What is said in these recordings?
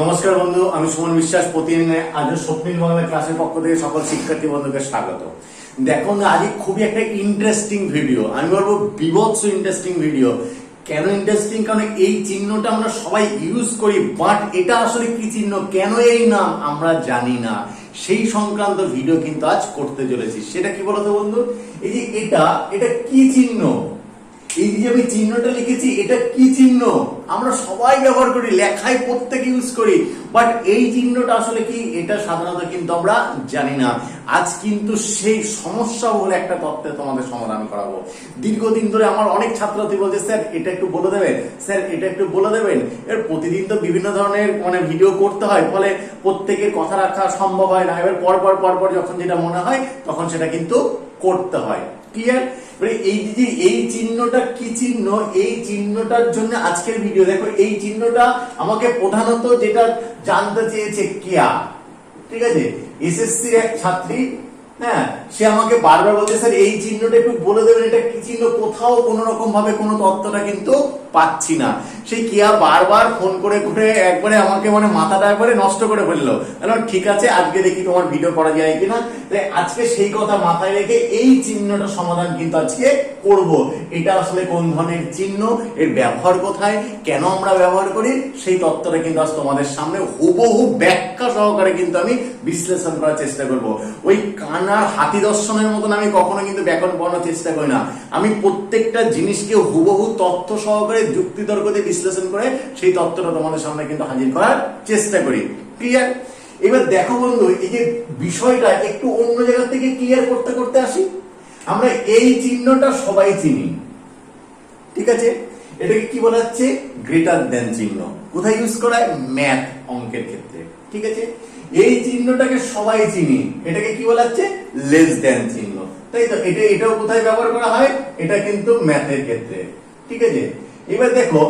নমস্কার বন্ধু, আমি সুমন বিশ্বাস। প্রতিদিনে আজও স্বপ্নিল বাংলা ক্লাসের পক্ষ থেকে সকল শিক্ষার্থী বন্ধুকে স্বাগত। দেখো আজকে খুবই একটা ইন্টারেস্টিং ভিডিও আমি বলব বিভৎস ইন্টারেস্টিং ভিডিও কেন ইন্টারেস্টিং কারণ এই চিহ্নটা আমরা সবাই ইউজ করি বাট এটা আসলে কি চিহ্ন? কেন এই নাম? আমরা জানি না। সেই সংক্রান্ত ভিডিও কিন্তু আজ করতে চলেছি। সেটা কি বলতো বন্ধু? এই যে এটা এটা কি চিহ্ন? এই যে আমি চিহ্নটা লিখেছি, এটা কি চিহ্ন? আমরা সবাই ব্যবহার করি লেখায় প্রত্যেকে ইউজ করি বাট এই চিহ্নটা আসলে কি, এটা সাধারণত কিন্তু আমরা জানি না। আজ কিন্তু সেই সমস্যা বলে একটা তত্ত্বে তোমাদের সমাধান করাবো। দীর্ঘদিন ধরে আমার অনেক ছাত্রছাত্রী বলছে, স্যার, এটা একটু বলে দেবেন? স্যার, এটা একটু বলে দেবেন? এর প্রতিদিন তো বিভিন্ন ধরনের মানে ভিডিও করতে হয়, ফলে প্রত্যেকের কথা রাখা সম্ভব হয় না। এবার পর পর পর পর যখন যেটা মনে হয়, তখন সেটা কিন্তু করতে হয়। ক্লিয়ার এবারে এই যে এই চিহ্নটা কি চিহ্ন, এই চিহ্নটার জন্য আজকের ভিডিও দেখো, এই চিহ্নটা আমাকে প্রধানত যেটা জানতে চেয়েছে কেয়া, ঠিক আছে? এসএসসি এক ছাত্রী হ্যাঁ সে আমাকে বারবার বলছে, স্যার, এই চিহ্নটা একটু বলে দেবেন, এটা কি চিহ্ন? কোথাও কোনো রকম ভাবে কোনো তত্ত্বটা কিন্তু পাচ্ছি না। সেই কেয়া বারবার ফোন করে করে একবারে আমাকে মানে মাথাটা একবারে নষ্ট করে ফেলল। ঠিক আছে, আজকে দেখি তোমার ভিডিও করা যায় কিনা। আজকে সেই কথা মাথায় রেখে এই চিহ্নটা সমাধান কিন্তু আজকে করব। এটা আসলে কোন ধরনের চিহ্ন, এর ব্যবহার কোথায়, কেন আমরা ব্যবহার করি, সেই তত্ত্বটা কিন্তু আজ তোমাদের সামনে হুবহু ব্যাখ্যা সহকারে কিন্তু আমি বিশ্লেষণ করার চেষ্টা করব। ওই কানার হাতি দর্শনের মতন আমি কখনো কিন্তু ব্যাকরণ পড়ানোর চেষ্টা করি না। আমি প্রত্যেকটা জিনিসকে হুবহু তথ্য সহকারে যুক্তি তর্ক দিয়ে বিশ্লেষণ করে সেই তত্ত্বটা তোমাদের সামনে কিন্তু হাজির করার চেষ্টা করি। ক্লিয়ার এবার দেখো বন্ধু, এই যে বিষয়টা একটু অন্য জায়গা থেকে ক্লিয়ার করতে করতে আসি। আমরা এই চিহ্নটা সবাই চিনি। ঠিক আছে? এটাকে কি বলা হচ্ছে? গ্রেটার দেন চিহ্ন। কোথায় ইউজ করা হয়? ম্যাথ অঙ্কের ক্ষেত্রে। ঠিক আছে? এই চিহ্নটাকে সবাই চিনি। এটাকে কি বলা হচ্ছে? লেস দেন চিহ্ন। তাই তো? এটা, এটাও কোথায় ব্যবহার করা হয়? এটা কিন্তু ম্যাথের ক্ষেত্রে। ঠিক আছে? এবার দেখো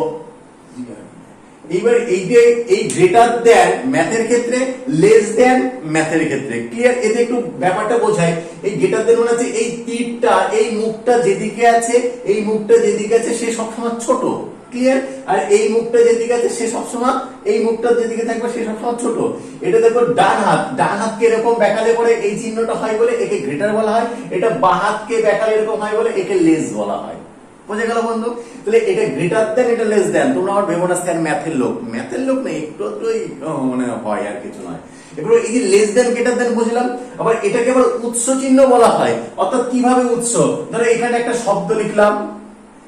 এইবার এই যে, এই গ্রেটার দেন ম্যাথের ক্ষেত্রে লেস দেন ম্যাথের ক্ষেত্রে ক্লিয়ার এতে একটু ব্যাপারটা বোঝায় এই গ্রেটার দেন মানে হচ্ছে এই তীরটা, এই মুখটা যেদিকে আছে, এই মুখটা যেদিকে আছে, সে সবসময় ছোট ক্লিয়ার আর এই মুখটা যেদিকে আছে, সে সবসময়, এই মুখটা যেদিকে থাকবে, সে সবসময় ছোট। এটা দেখো ডান হাত, ডান হাতকে এরকম বেকালে পরে এই চিহ্নটা হয় বলে একে গ্রেটার বলা হয়, এটা বাঁ হাতকে বেকালে এরকম হয় বলে একে লেস বলা হয়। বুঝে গেল বন্ধু? তাহলে এটা গ্রেটার দেন এটা লেস দেন তোমরা আমার ভেবো না স্যার ম্যাথের লোক। ম্যাথের লোক নেই একটু একটু ওই, মানে হয় আর কিছু নয়। এবার এই যে লেস দেন গ্রেটার দেন বুঝলাম আবার এটাকে আবার উৎস চিহ্ন বলা হয়। অর্থাৎ কীভাবে উৎস? ধরো এখানে একটা শব্দ লিখলাম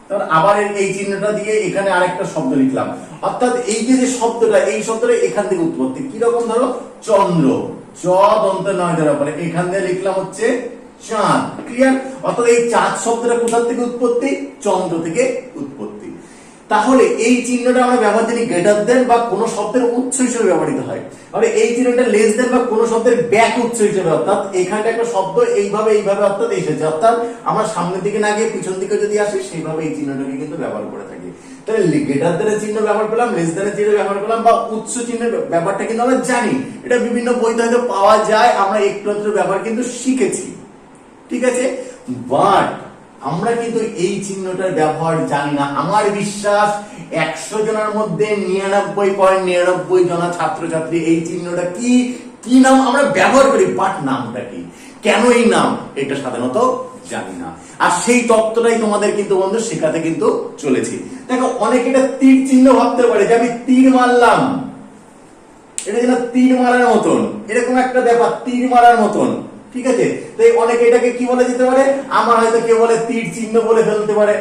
তারপর আবার এই- চিহ্নটা দিয়ে এখানে আরেকটা শব্দ লিখলাম। অর্থাৎ এই যে যে শব্দটা এই শব্দটা এখান থেকে উৎপত্তি। কি রকম ধরো? চন্দ্র। চ দন্ত নয় ধরা পরে এখান দিয়ে লিখলাম হচ্ছে চাঁদ। ক্লিয়ার অর্থাৎ এই চাঁদ শব্দটা কোথা থেকে উৎপত্তি? চন্দ্র থেকে উৎপত্তি। তাহলে এই চিহ্নটা আমরা ব্যবহার জানি গ্রেটার দেন বা কোন শব্দের উৎস হিসেবে ব্যবহৃত হয় আর এই চিহ্নটা লেস দেন বা কোন শব্দের ব্যাক উৎস হিসেবে, অর্থাৎ এখানটা একটা শব্দ, এইভাবে এইভাবে অর্থাৎ এসেছে। অর্থাৎ আমরা সামনের দিকে না গিয়ে পিছন দিকে যদি আসি, সেইভাবে এই চিহ্নটাকে কিন্তু ব্যবহার করে থাকি। তাহলে গ্রেটার দেনের চিহ্ন ব্যবহার করলাম লেস দেনের চিহ্ন ব্যবহার করলাম, বা উৎস চিহ্নের ব্যাপারটা কিন্তু আমরা জানি। এটা বিভিন্ন বইতে হয়তো পাওয়া যায়, আমরা একটু ব্যবহার কিন্তু শিখেছি। ঠিক আছে? বাট আমরা কিন্তু এই চিহ্নটার ব্যবহার জানি না। আমার বিশ্বাস একশো জনের মধ্যে নিরানব্বই পয়েন্ট নিরানব্বই জনা ছাত্রছাত্রী এই চিহ্নটা কি কি নাম? আমরা ব্যবহার করি বাট নামটা কি? কেন এই নাম? এটা সাধারণত জানি না। আর সেই তত্ত্বটাই তোমাদের কিন্তু বন্ধু শেখাতে কিন্তু চলেছি। দেখো, অনেকে এটা তীর চিহ্ন ভাবতে পারে যে আমি তীর মারলাম। এটা যেন তীর মারার মতন। এরকম একটা ব্যাপার, তীর মারার মতন। ঠিক আছে? তাই অনেকে এটাকে কি বলে যেতে পারে? আমার হয়তো কেউ বলে তীর চিহ্ন বলে ফেলতে পারে।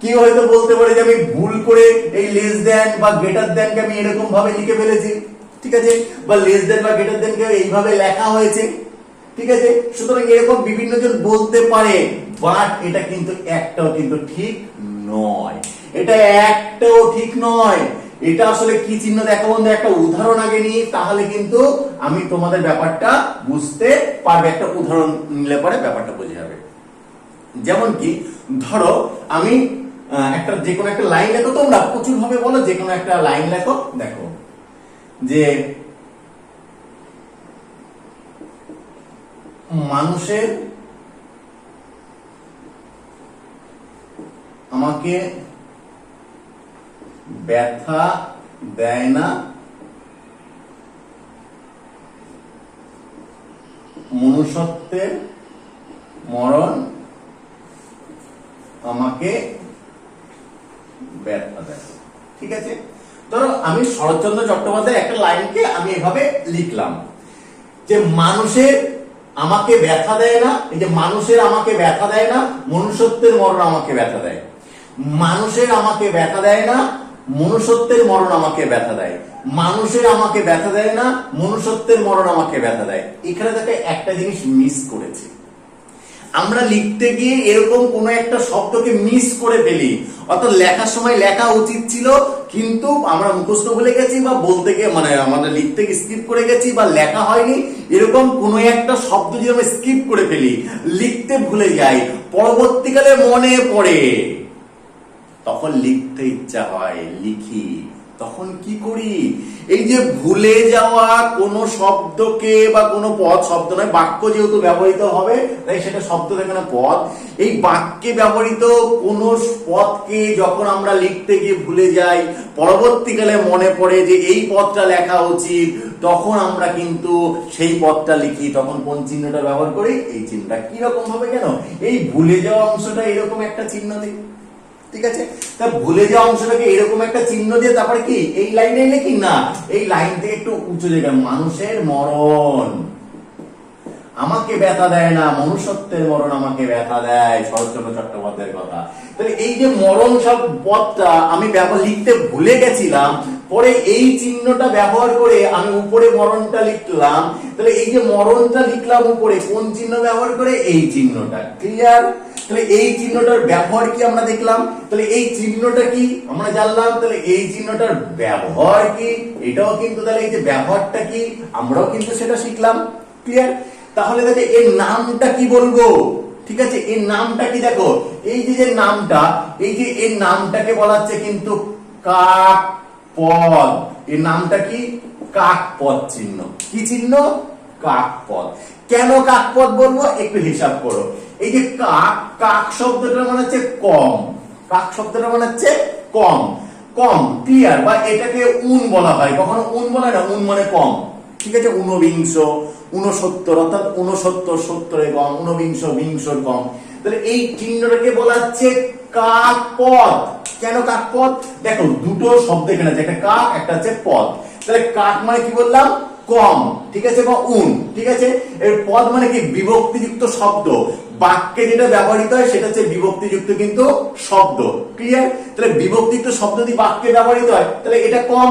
কেউ হয়তো বলতে পারে যে আমি ভুল করে এই লেস দেন বা গেটার দেনকে আমি এরকম ভাবে লিখে ফেলেছি। ঠিক আছে? বা লেস দেন বা গেটার দেনকে এইভাবে লেখা হয়েছে। ঠিক আছে? সুতরাং এরকম বিভিন্ন জন বলতে পারে বাট এটা কিন্তু একটাও কিন্তু ঠিক নয়। এটা একটাও ঠিক নয়। এটা আসলে কি চিহ্ন দেখো বন্ধু? একটা উদাহরণ আগে নিই, তাহলে কিন্তু আমি তোমাদের ব্যাপারটা বুঝতে পারবে। একটা উদাহরণ নিলে পরে ব্যাপারটা বোঝা যাবে। যেমন কি, ধরো আমি একটা যে কোনো একটা লাইন লেখো, তোমরা প্রচুর ভাবে বলো যে কোনো একটা লাইন লেখো, দেখো। যে মানুষের আমাকে ব্যথা দেয় না। মনুষ্যত্বের মরণ আমাকে ব্যথা দেয়। ঠিক আছে? ধরো আমি শরৎচন্দ্র চট্টোপাধ্যায়ের একটা লাইনকে আমি এভাবে লিখলাম যে মানুষের আমাকে ব্যথা দেয় না, এই যে মানুষের আমাকে ব্যথা দেয় না, মনুষ্যত্বের মরণ আমাকে ব্যথা দেয়। মানুষের আমাকে ব্যথা দেয় না মনুষ্যত্বের মরণ আমাকে ব্যথা দেয়। মানুষের আমাকে ব্যথা দেয় না, মনুষ্যত্বের মরণ আমাকে ব্যথা দেয়। এখানে তাকে একটা জিনিস মিস করেছে। আমরা লিখতে গিয়ে এরকম কোন একটা শব্দকে মিস করে ফেলি। অর্থাৎ লেখার সময় লেখা উচিত ছিল, কিন্তু আমরা মুখস্থ ভুলে গেছি বা বলতে গিয়ে মানে আমাদের লিখতে গিয়ে স্কিপ করে গেছি বা লেখা হয়নি, এরকম কোন একটা শব্দ যদি আমরা স্কিপ করে ফেলি, লিখতে ভুলে যাই, পরবর্তীকালে মনে পড়ে। তখন লিখতে ইচ্ছা হয়, লিখি। তখন কি করি? এই যে ভুলে যাওয়া কোন শব্দকে বা কোনো পদ, শব্দ নয়, বাক্য যেহেতু ব্যবহৃত হবে, তাই সেটা শব্দ থাকে না, পদ। এই বাক্যে ব্যবহৃত কোন পদকে যখন আমরা লিখতে গিয়ে ভুলে যাই, পরবর্তীকালে মনে পড়ে যে এই পদটা লেখা উচিত, তখন আমরা কিন্তু সেই পদটা লিখি। তখন কোন চিহ্নটা ব্যবহার করি? এই চিহ্নটা। কীরকম হবে কেন? এই ভুলে যাওয়া অংশটা এরকম একটা চিহ্ন দিই ঠিক আছে? তা ভুলে যাওয়া অংশটাকে এরকম একটা চিহ্ন দিয়ে তারপরে কি? এই লাইনে লিখি না। এই লাইন থেকে একটু উঁচু জায়গা মানুষের মরণ। আমাকে ব্যথা দেয় না। মনুষ্যত্বের মরণ আমাকে ব্যথা দেয়। শরৎচন্দ্র চট্টোপাধ্যায়ের কথা। তাহলে এই যে মরণ সব পদটা আমি ব্যবহার লিখতে ভুলে গেছিলাম। পরে এই চিহ্নটা ব্যবহার করে আমি উপরে মরণটা লিখলাম। তাহলে এই যে মরণটা লিখলাম উপরে, কোন চিহ্ন ব্যবহার করে? এই চিহ্নটা। ক্লিয়ার তাহলে এই চিহ্নটার ব্যবহার কি আমরা দেখলাম? তাহলে এই চিহ্নটা কি? আমরা জানলাম, তাহলে এই চিহ্নটার ব্যবহার কি? এটাও কিন্তু তাহলে এই যে ব্যবহারটা কি? আমরাও কিন্তু সেটা শিখলাম। ক্লিয়ার তাহলে দেখে এর নামটা কি বলব? ঠিক আছে, এর নামটা কি দেখো? এই যে যে নামটা, এই যে এর নামটাকে বলা হচ্ছে কিন্তু কাক পদ এর নামটা কি? কাক পদ চিহ্ন। কি চিহ্ন? কাক পদ কেন কাক পদ বলব? একটু হিসাব করো। এই যে কাক কাক শব্দটা মানে হচ্ছে কম। কাক শব্দটা মানে হচ্ছে কম। কম ক্লিয়ার বা এটাকে উন বলা হয়। কখনো উন বলা না, উন মানে কম। ঠিক আছে? ঊনবিংশ, ঊনসত্তর, অর্থাৎ ঊনসত্তর, সত্তরে কম, ঊনবিংশ বিংশর কম। তাহলে এই চিহ্নটাকে বলা হচ্ছে কাক পদ কেন কাক পদ দেখো, দুটো শব্দ এখানে আছে। একটা কাক, একটা হচ্ছে পদ। তাহলে কাক মানে কি বললাম? কম, ঠিক আছে, বা উন, ঠিক আছে? এর পদ মানে কি? বিভক্তিযুক্ত শব্দ। বাক্যে যেটা ব্যবহৃত হয়, সেটা হচ্ছে বিভক্তিযুক্ত কিন্তু শব্দ। ক্লিয়ার তাহলে বিভক্তিযুক্ত শব্দ যদি বাক্যে ব্যবহৃত হয়, তাহলে এটা কম